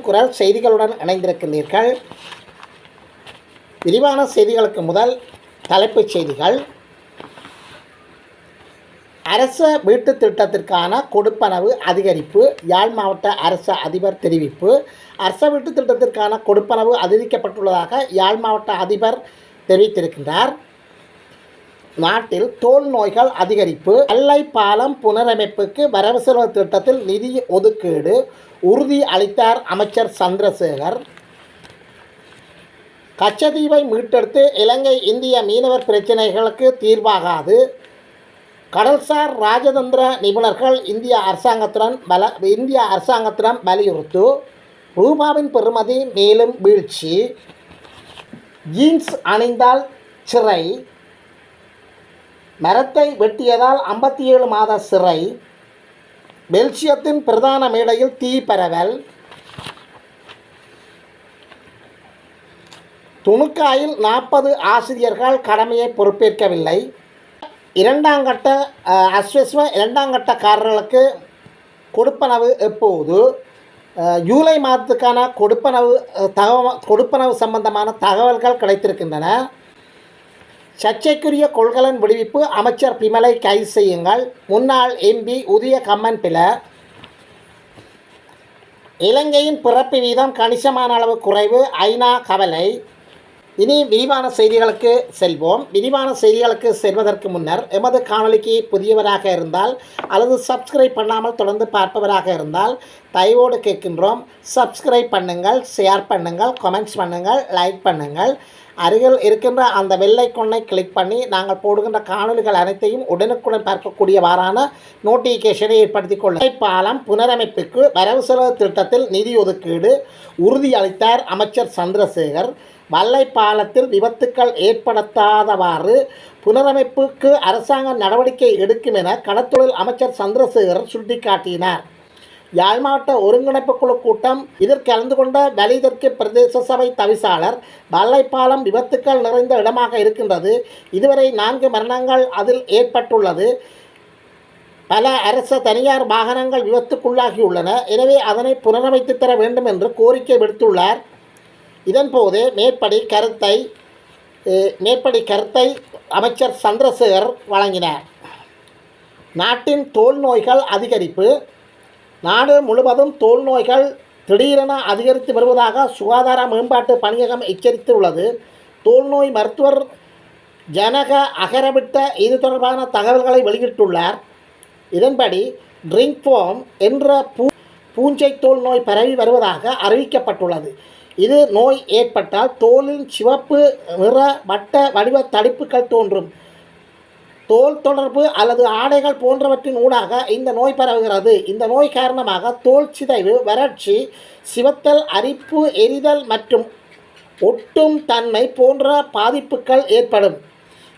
குரல் செய்திகளுடன் இணைந்திருக்கின்றீர்கள் விரிவான செய்திகளுக்கு முதல் தலைப்புச் செய்திகள். அரச வீட்டுத் திட்டத்திற்கான கொடுப்பனவு அதிகரிப்பு யாழ் மாவட்ட அரச அதிபர் தெரிவிப்பு. அரச வீட்டுத் திட்டத்திற்கான கொடுப்பனவு அதிகரிக்கப்பட்டுள்ளதாக யாழ் மாவட்ட அதிபர் தெரிவித்திருக்கின்றார். நாட்டில் தோல் நோய்கள் அதிகரிப்பு அல்லை பாலம் புனரமைப்புக்கு வரவு செலவு திட்டத்தில் நிதி ஒதுக்கீடு உறுதி அளித்தார் அமைச்சர் சந்திரசேகர். கச்சதீவை மீட்டெடுத்து இலங்கை இந்திய மீனவர் பிரச்சினைகளுக்கு தீர்வாகாது. கடல்சார் ராஜதந்திர நிபுணர்கள் இந்திய அரசாங்கத்துடன் பல இந்திய அரசாங்கத்திடம் வலியுறுத்து. ரூபாவின் பெறுமதி மேலும் வீழ்ச்சி. ஜீன்ஸ் அணிந்தால் சிறை. மரத்தை வெட்டியதால் ஐம்பத்தி ஏழு மாத சிறை. பெல்ஜியத்தின் பிரதான மேடையில் தீ பரவல். துணுக்காயில் நாற்பது ஆசிரியர்கள் கடமையை பொறுப்பேற்கவில்லை. இரண்டாம் கட்ட அஸ்வஸ்வ இரண்டாம் கட்டக்காரர்களுக்கு கொடுப்பனவு எப்போது? ஜூலை மாதத்துக்கான கொடுப்பனவு தகவ கொடுப்பனவு சம்பந்தமான தகவல்கள் கிடைத்திருக்கின்றன. சர்ச்சைக்குரிய கொள்கலன் விடுவிப்பு அமைச்சர் பிமலை கைது செய்யுங்கள். முன்னாள் எம்பி உதய கம்மன் பில இலங்கையின் பிறப்பு வீதம் கணிசமான அளவு குறைவு. ஐநா கவலை. இனி விரிவான செய்திகளுக்கு செல்வோம். விரிவான செய்திகளுக்கு செல்வதற்கு முன்னர் எமது காணொளிக்கு புதியவராக இருந்தால் அல்லது சப்ஸ்கிரைப் பண்ணாமல் தொடர்ந்து பார்ப்பவராக இருந்தால் தயவோடு கேட்கின்றோம். சப்ஸ்கிரைப் பண்ணுங்கள் ஷேர் பண்ணுங்கள் கமெண்ட்ஸ் பண்ணுங்கள் லைக் பண்ணுங்கள். அருகில் இருக்கின்ற அந்த வெள்ளை கொண்ணை கிளிக் பண்ணி நாங்கள் போடுகின்ற காணொலிகள் அனைத்தையும் உடனுக்குடன் பார்க்கக்கூடியவாறான நோட்டிஃபிகேஷனை ஏற்படுத்திக் கொள்ள பாலம் புனரமைப்புக்கு வரவு செலவு திட்டத்தில் நிதி ஒதுக்கீடு உறுதியளித்தார் அமைச்சர் சந்திரசேகர். வல்லை பாலத்தில் விபத்துக்கள் ஏற்படுத்தாதவாறு புனரமைப்புக்கு அரசாங்கம் நடவடிக்கை எடுக்கும் என கடத்தொழில் அமைச்சர் சந்திரசேகர் சுட்டிக்காட்டினார். யாழ் மாவட்ட ஒருங்கிணைப்பு குழு கூட்டம் இதில் கலந்து கொண்ட வலிதற்கு பிரதேச சபை தவிசாளர் வல்லைப்பாலம் விபத்துக்கள் நிறைந்த இடமாக இருக்கின்றது. இதுவரை நான்கு மரணங்கள் அதில் ஏற்பட்டுள்ளது. பல அரச தனியார் வாகனங்கள் விபத்துக்குள்ளாகியுள்ளன. எனவே அதனை புனரமைத்து தர வேண்டும் என்று கோரிக்கை விடுத்துள்ளார். இதன்போது மேற்படி கருத்தை மேற்படி கருத்தை அமைச்சர் சந்திரசேகர் வழங்கினார். நாட்டின் தோல் நோய்கள் அதிகரிப்பு நாடு முழுவதும் தோல் நோய்கள் திடீரென அதிகரித்து வருவதாக சுகாதார மேம்பாட்டு பணியகம் எச்சரித்துள்ளது. தோல் நோய் மருத்துவர் ஜனக அகரவிட்ட இது தொடர்பான தகவல்களை வெளியிட்டுள்ளார். இதன்படி ட்ரிங்க் ஃபார்ம் என்ற பூ பூஞ்சை தோல் நோய் பரவி வருவதாக அறிவிக்கப்பட்டுள்ளது. இது நோய் ஏற்பட்டால் தோலின் சிவப்பு நிற வட்ட வடிவ தடிப்புகள் தோன்றும். தோல் தொடர்பு அல்லது ஆடைகள் போன்றவற்றின் ஊடாக இந்த நோய் பரவுகிறது. இந்த நோய் காரணமாக தோல் சிதைவு வறட்சி சிவத்தல் அரிப்பு எரிதல் மற்றும் ஒட்டும் தன்மை போன்ற பாதிப்புகள் ஏற்படும்.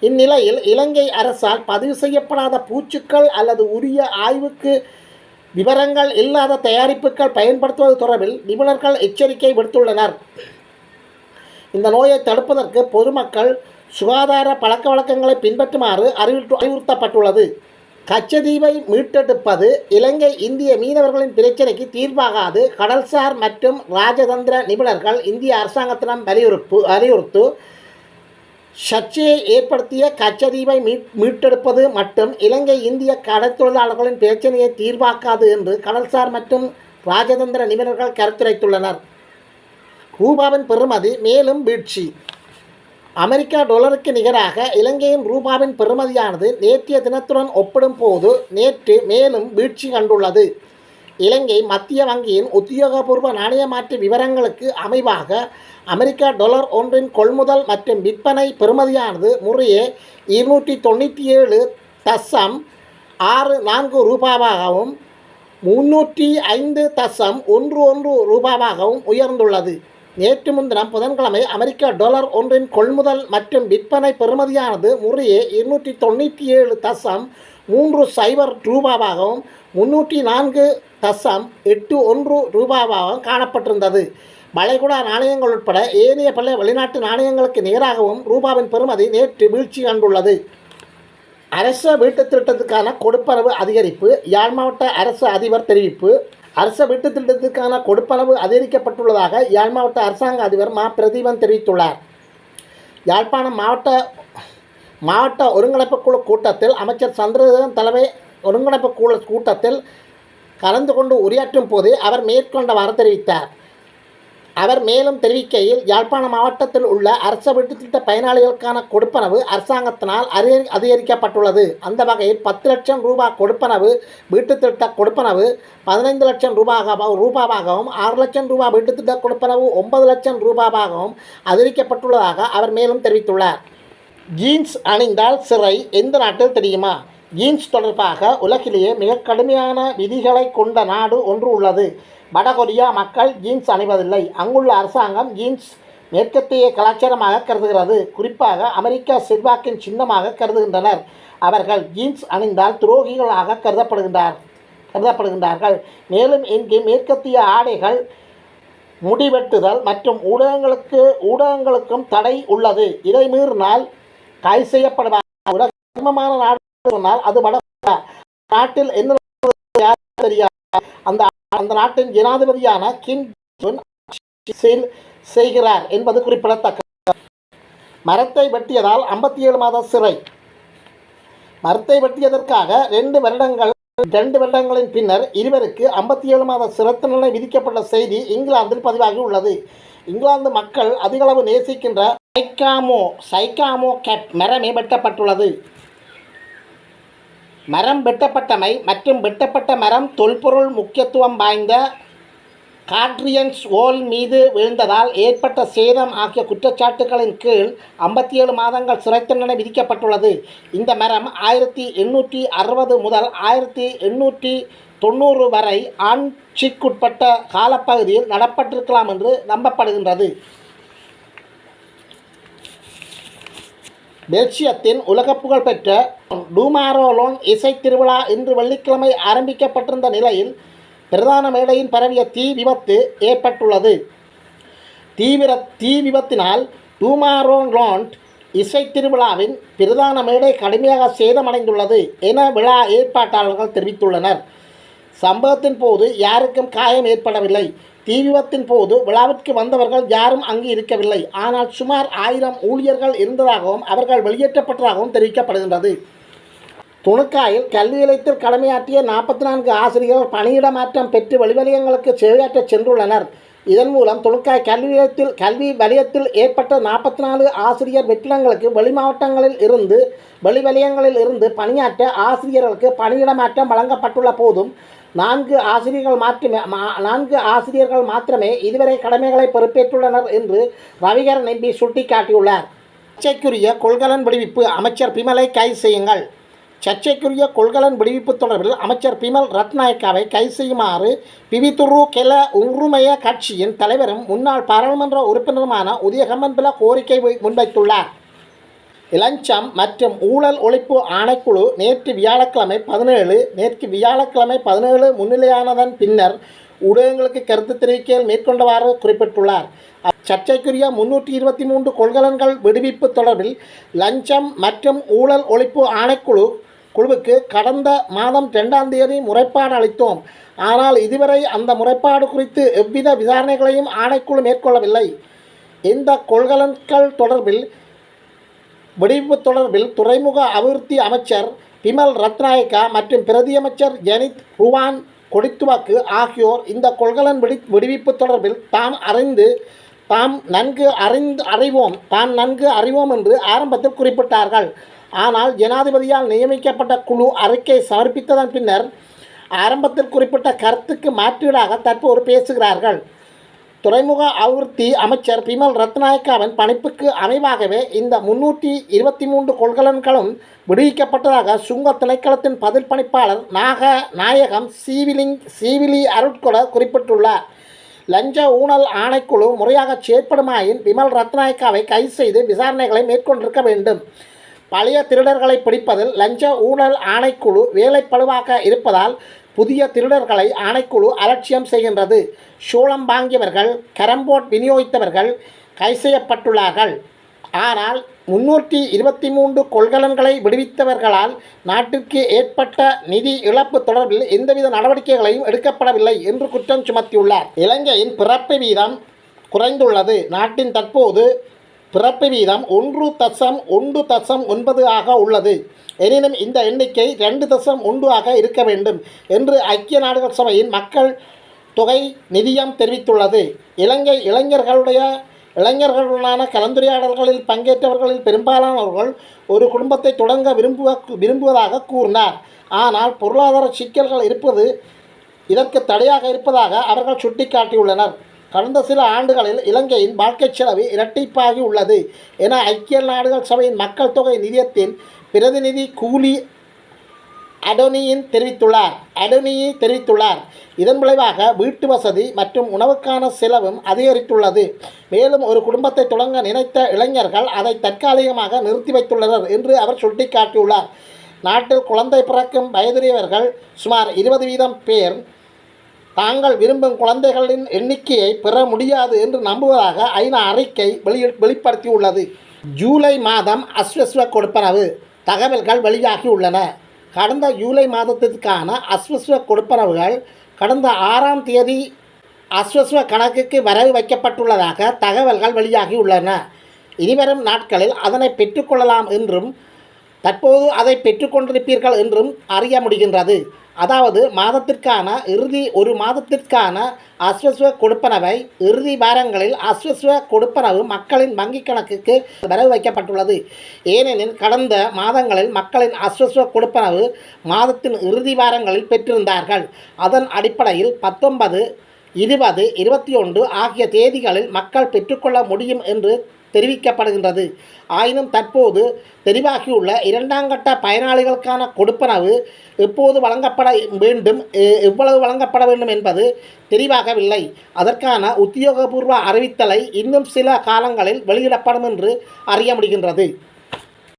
இந்நிலையில் இலங்கை அரசால் பதிவு செய்யப்படாத பூச்சுக்கள் அல்லது உரிய ஆய்வுக்கு விவரங்கள் இல்லாத தயாரிப்புகள் பயன்படுத்துவது தொடர்பில் நிபுணர்கள் எச்சரிக்கை விடுத்துள்ளனர். இந்த நோயை தடுப்பதற்கு பொதுமக்கள் சுகாதார பழக்க வழக்கங்களை பின்பற்றுமாறு அறிவித்து அறிவுறுத்தப்பட்டுள்ளது. கச்சதீவை மீட்டெடுப்பது இலங்கை இந்திய மீனவர்களின் பிரச்சினைக்கு தீர்வாகாது. கடல்சார் மற்றும் ராஜதந்திர நிபுணர்கள் இந்திய அரசாங்கத்திடம் வலியுறுப்பு அறிவுறுத்து சர்ச்சையை ஏற்படுத்திய கச்சதீவை மீட் மீட்டெடுப்பது மட்டும் இலங்கை இந்திய கடற்தொழிலாளர்களின் பிரச்சனையை தீர்வாக்காது என்று கடல்சார் மற்றும் ராஜதந்திர நிபுணர்கள் கருத்துரைத்துள்ளனர். ரூபாவின் பெறுமதி மேலும் வீழ்ச்சி. அமெரிக்கா டொலருக்கு நிகராக இலங்கையின் ரூபாவின் பெறுமதியானது நேற்றைய தினத்துடன் ஒப்பிடும்போது நேற்று மேலும் வீழ்ச்சி கண்டுள்ளது. இலங்கை மத்திய வங்கியின் உத்தியோகபூர்வ நாணய மாற்று விவரங்களுக்கு அமைவாக அமெரிக்கா டொலர் ஒன்றின் கொள்முதல் மற்றும் விற்பனை பெறுமதியானது முறையே இருநூற்றி தொண்ணூற்றி ஏழு தசம் ஆறு நான்கு ரூபாவாகவும் முன்னூற்றி ஐந்து தசம் ஒன்று ஒன்று ரூபாவாகவும் உயர்ந்துள்ளது. நேற்று முன்தினம் புதன்கிழமை அமெரிக்க டாலர் ஒன்றின் கொள்முதல் மற்றும் விற்பனை பெறுமதியானது முறையே இருநூற்றி தொண்ணூற்றி ஏழு தசம் மூன்று சைபர் ரூபாவாகவும் முன்னூற்றி நான்கு தசம் எட்டு ஒன்று ரூபாவாகவும் காணப்பட்டிருந்தது. வளைகுடா நாணயங்கள் உட்பட ஏனைய பல வெளிநாட்டு நாணயங்களுக்கு நேராகவும் ரூபாவின் பெறுமதி நேற்று வீழ்ச்சி கண்டுள்ளது. அரச வீட்டுத் திட்டத்துக்கான கொடுப்பனவு அதிகரிப்பு யாழ் மாவட்ட அரசு அதிபர் தெரிவிப்பு அரச வீட்டு திட்டத்திற்கான கொடுப்பனவு அதிகரிக்கப்பட்டுள்ளதாக யாழ் மாவட்ட அரசாங்க அதிபர் மா. பிரதீபன் தெரிவித்துள்ளார். யாழ்ப்பாணம் மாவட்ட மாவட்ட ஒருங்கிணைப்பு குழு கூட்டத்தில் அமைச்சர் சந்திரசேகரன் தலைமை ஒருங்கிணைப்பு குழு கூட்டத்தில் கலந்து கொண்டு உரையாற்றும் போது அவர் மேற்கொண்டவாறு தெரிவித்தார். அவர் மேலும் தெரிவிக்கையில் யாழ்ப்பாண மாவட்டத்தில் உள்ள அரச வீட்டு திட்ட பயனாளிகளுக்கான கொடுப்பனவு அரசாங்கத்தினால் அதிகரி அதிகரிக்கப்பட்டுள்ளது. அந்த வகையில் பத்து லட்சம் ரூபாய் கொடுப்பனவு வீட்டு திட்ட கொடுப்பனவு பதினைந்து லட்சம் ரூபாக ரூபாவாகவும் ஆறு லட்சம் ரூபாய் வீட்டு திட்ட கொடுப்பனவு ஒன்பது லட்சம் ரூபாவாகவும் அதிகரிக்கப்பட்டுள்ளதாக அவர் மேலும் தெரிவித்துள்ளார். ஜீன்ஸ் அணிந்தால் சிறை எந்த நாட்டில் தெரியுமா? ஜீன்ஸ் தொடர்பாக உலகிலேயே மிக கடுமையான விதிகளை கொண்ட நாடு ஒன்று உள்ளது. வடகொரியா மக்கள் ஜீன்ஸ் அணிவதில்லை. அங்குள்ள அரசாங்கம் ஜீன்ஸ் மேற்கத்திய கலாச்சாரமாக கருதுகிறது. குறிப்பாக அமெரிக்கா செல்வாக்கின் சின்னமாக கருதுகின்றனர். அவர்கள் ஜீன்ஸ் அணிந்தால் துரோகிகளாக கருதப்படுகின்றார் கருதப்படுகின்றார்கள். மேலும் இங்கு மேற்கத்திய ஆடைகள் முடிவெட்டுதல் மற்றும் ஊடகங்களுக்கு ஊடகங்களுக்கும் தடை உள்ளது. இதை மீறினால் கைது செய்யப்படுவார் உலக நாடு சொன்னால் அது வட நாட்டில் என்ன தெரியாது? அந்த அந்த நாட்டின் ஜனாதிபதியான கிம் ஜோன் செய்கிறார் என்பது குறிப்பிடத்தக்கது. மரத்தை வெட்டியதால் ஐம்பத்தி ஏழு மாத சிறை. மரத்தை வெட்டியதற்காக ரெண்டு வருடங்கள் ரெண்டு வருடங்களின் பின்னர் இருவருக்கு ஐம்பத்தி ஏழு மாத சிறை தண்டனை விதிக்கப்பட்ட செய்தி இங்கிலாந்தில் பதிவாகி உள்ளது. இங்கிலாந்து மக்கள் அதிகளவு நேசிக்கின்ற சைக்காமோ சைக்காமோ கேட் மரமே வெட்டப்பட்டுள்ளது. மரம் வெட்டப்பட்டமை மற்றும் வெட்டப்பட்ட மரம் தொல்பொருள் முக்கியத்துவம் வாய்ந்த காட்ரியன்ஸ் ஓல் மீது விழுந்ததால் ஏற்பட்ட சேதம் ஆகிய குற்றச்சாட்டுகளின் கீழ் ஐம்பத்தி ஏழு மாதங்கள் சிறை தண்டனை விதிக்கப்பட்டுள்ளது. இந்த மரம் ஆயிரத்தி எண்ணூற்றி அறுபது முதல் ஆயிரத்தி எண்ணூற்றி தொண்ணூறு வரை ஆட்சிக்குட்பட்ட காலப்பகுதியில் நடப்பட்டிருக்கலாம் என்று நம்பப்படுகின்றது. பெல்ஜியத்தின் உலக புகழ்பெற்ற டூமாரோலோன் இசை திருவிழா இன்று வெள்ளிக்கிழமை ஆரம்பிக்கப்பட்டிருந்த நிலையில் பிரதான மேடையின் பரவிய தீ விபத்து ஏற்பட்டுள்ளது. தீவிர தீ விபத்தினால் டூமாரோலோன்ட் இசை திருவிழாவின் பிரதான மேடை கடுமையாக சேதமடைந்துள்ளது என விழா ஏற்பாட்டாளர்கள் தெரிவித்துள்ளனர். சம்பவத்தின் போது யாருக்கும் காயம் ஏற்படவில்லை. தீ விபத்தின் போது விழாவிற்கு வந்தவர்கள் யாரும் அங்கு இருக்கவில்லை. ஆனால் சுமார் ஆயிரம் ஊழியர்கள் இருந்ததாகவும் அவர்கள் வெளியேற்றப்பட்டதாகவும் தெரிவிக்கப்படுகின்றது. துணுக்காயில் கல்வி நிலையத்தில் கடமையாற்றிய நாற்பத்தி நான்கு ஆசிரியர்கள் பணியிட மாற்றம் பெற்று வெளிவலயங்களுக்கு சேவையாற்ற சென்றுள்ளனர். இதன் மூலம் துணுக்காய் கல்வி நிலையத்தில் கல்வி வலயத்தில் ஏற்பட்ட நாற்பத்தி நாலு ஆசிரியர் வெற்றிடங்களுக்கு வெளிமாவட்டங்களில் இருந்து வெளிவலயங்களில் இருந்து பணியாற்ற ஆசிரியர்களுக்கு பணியிடமாற்றம் வழங்கப்பட்டுள்ள போதும் நான்கு ஆசிரியர்கள் மாற்றுமே மா- நான்கு ஆசிரியர்கள் மாத்திரமே இதுவரை கடமைகளை பொறுப்பேற்றுள்ளனர் என்று ரவிகரன் எம்பி சுட்டிக்காட்டியுள்ளார். சர்ச்சைக்குரிய கொள்கலன் விடுவிப்பு அமைச்சர் பிமலை கைது செய்யுங்கள். சர்ச்சைக்குரிய கொள்கலன் விடுவிப்பு தொடர்பில் அமைச்சர் பிமல் ரத்நாயக்காவை கைது செய்யுமாறு பிவித்துரு கெல உருமய கட்சியின் தலைவரும் முன்னாள் பாராளுமன்ற உறுப்பினருமான உதயகம்மன் பில கோரிக்கை முன்வைத்துள்ளார். இலஞ்சம் மற்றும் ஊழல் ஒழிப்பு ஆணைக்குழு நேற்று வியாழக்கிழமை பதினேழு நேற்று வியாழக்கிழமை பதினேழு முன்னிலையானதன் பின்னர் ஊடகங்களுக்கு கருத்து தெரிவிக்கையில் மேற்கொண்டவாறு குறிப்பிட்டுள்ளார். சர்ச்சைக்குரிய முன்னூற்றி இருபத்தி மூன்று கொள்கலன்கள் விடுவிப்பு தொடர்பில் லஞ்சம் மற்றும் ஊழல் ஒழிப்பு ஆணைக்குழு குழுவுக்கு கடந்த மாதம் இரண்டாம் தேதி முறைப்பாடு அளித்தோம். ஆனால் இதுவரை அந்த முறைப்பாடு குறித்து எவ்வித விசாரணைகளையும் ஆணைக்குழு மேற்கொள்ளவில்லை. இந்த கொள்கலன்கள் தொடர்பில் வெடிப்பு தொடர்பில் துறைமுக அபிவிருத்தி அமைச்சர் பிமல் ரத்நாயக்கா மற்றும் பிரதியமைச்சர் ஜனித் ருவான் கொடித்துவாக்கு ஆகியோர் இந்த கொள்கலன் விடி விடுவிப்பு தொடர்பில் தாம் அறிந்து தாம் நன்கு அறிந்து அறிவோம் தாம் நன்கு அறிவோம் என்று ஆரம்பத்தில் குறிப்பிட்டார்கள். ஆனால் ஜனாதிபதியால் நியமிக்கப்பட்ட குழு அறிக்கை சமர்ப்பித்ததன் பின்னர் ஆரம்பத்தில் குறிப்பிட்ட கருத்துக்கு மாற்றீடாக தற்போது பேசுகிறார்கள். துறைமுக அபிவிருத்தி அமைச்சர் பிமல் ரத்நாயக்காவின் பணிப்புக்கு அமைவாகவே இந்த முன்னூற்றி இருபத்தி மூன்று கொள்கலன்களும் விடுவிக்கப்பட்டதாக சுங்க திணைக்களத்தின் பதில் பணிப்பாளர் நாக நாயகம் சீவிலிங் சீவிலி அருட்கொட குறிப்பிட்டுள்ளார். லஞ்ச ஊழல் ஆணைக்குழு முறையாக செயற்படுமாயின் பிமல் ரத்நாயக்காவை கைது செய்து விசாரணைகளை மேற்கொண்டிருக்க வேண்டும். பழைய திருடர்களை பிடிப்பதில் லஞ்ச ஊழல் ஆணைக்குழு வேலைப்பழுவாக இருப்பதால் புதிய திருடர்களை ஆணைக்குழு அலட்சியம் செய்கின்றது. சோளம் வாங்கியவர்கள் கரம்போட் விநியோகித்தவர்கள் கை செய்யப்பட்டுள்ளார்கள். ஆனால் முன்னூற்றி இருபத்தி மூன்று கொள்கலன்களை விடுவித்தவர்களால் நாட்டிற்கு ஏற்பட்ட நிதி இழப்பு தொடர்பில் எந்தவித நடவடிக்கைகளையும் எடுக்கப்படவில்லை என்று குற்றம் சுமத்தியுள்ளார். இலங்கையின் பிறப்பு வீதம் குறைந்துள்ளது. நாட்டின் தற்போது பிறப்பு வீதம் ஒன்று தசம் ஒன்று தசம் ஒன்பது ஆக உள்ளது. எனினும் இந்த எண்ணிக்கை ரெண்டு தசம் ஒன்று ஆக இருக்க வேண்டும் என்று ஐக்கிய நாடுகள் சபையின் மக்கள் தொகை நிதியம் தெரிவித்துள்ளது. இலங்கை இளைஞர்களுடைய இளைஞர்களுடனான கலந்துரையாடல்களில் பங்கேற்றவர்களில் பெரும்பாலானவர்கள் ஒரு குடும்பத்தை தொடங்க விரும்புவ விரும்புவதாக கூறினார். ஆனால் பொருளாதார சிக்கல்கள் இருப்பது இதற்கு தடையாக இருப்பதாக அவர்கள் சுட்டிக்காட்டியுள்ளனர். கடந்த சில ஆண்டுகளில் இலங்கையின் வாழ்க்கை செலவு இரட்டிப்பாகி உள்ளது என ஐக்கிய நாடுகள் சபையின் மக்கள் தொகை நிதியத்தின் பிரதிநிதி கூலி அடோனியின் தெரிவித்துள்ளார். அடோனியை தெரிவித்துள்ளார். இதன் விளைவாக வீட்டு வசதி மற்றும் உணவுக்கான செலவும் அதிகரித்துள்ளது. மேலும் ஒரு குடும்பத்தை தொடங்க நினைத்த இளைஞர்கள் அதை தற்காலிகமாக நிறுத்தி வைத்துள்ளனர் என்று அவர் சுட்டிக்காட்டியுள்ளார். நாட்டில் குழந்தை பிறக்கும் வயதுடையவர்கள் சுமார் இருபது வீதம் பேர் தாங்கள் விரும்பும் குழந்தைகளின் எண்ணிக்கையை பெற முடியாது என்று நம்புவதாக ஐநா அறிக்கை வெளி வெளிப்படுத்தியுள்ளது. ஜூலை மாதம் அஸ்வஸ்வ கொடுப்பனவு தகவல்கள் வெளியாகியுள்ளன. கடந்த ஜூலை மாதத்திற்கான அஸ்வஸ்வ கொடுப்பனவுகள் கடந்த ஆறாம் தேதி அஸ்வஸ்வ கணக்குக்கு வரவு வைக்கப்பட்டுள்ளதாக தகவல்கள் வெளியாகியுள்ளன. இனிவரும் நாட்களில் அதனை பெற்றுக்கொள்ளலாம் என்றும் தற்போது அதை பெற்றுக்கொண்டிருப்பீர்கள் என்றும் அறிய முடிகின்றது. அதாவது மாதத்திற்கான இறுதி ஒரு மாதத்திற்கான அஸ்வஸ்வ கொடுப்பனவை இறுதி வாரங்களில் அஸ்வஸ்வ கொடுப்பனவு மக்களின் வங்கிக் கணக்குக்கு வரவு வைக்கப்பட்டுள்ளது. ஏனெனில் கடந்த மாதங்களில் மக்களின் அஸ்வஸ்வ கொடுப்பனவு மாதத்தின் இறுதி வாரங்களில் பெற்றிருந்தார்கள். அதன் அடிப்படையில் பத்தொன்பது இருபது இருபத்தி ஒன்று ஆகிய தேதிகளில் மக்கள் பெற்றுக்கொள்ள முடியும் என்று தெரிவிக்கப்படுகின்றது. ஆயினும் தற்போது தெரிவாகியுள்ள இரண்டாம் கட்ட பயனாளிகளுக்கான கொடுப்பனவு எப்போது வழங்கப்பட வேண்டும் எவ்வளவு வழங்கப்பட வேண்டும் என்பது தெரிவாகவில்லை. அதற்கான உத்தியோகபூர்வ அறிவித்தலை இன்னும் சில காலங்களில் வெளியிடப்படும் என்று அறிய முடிகின்றது.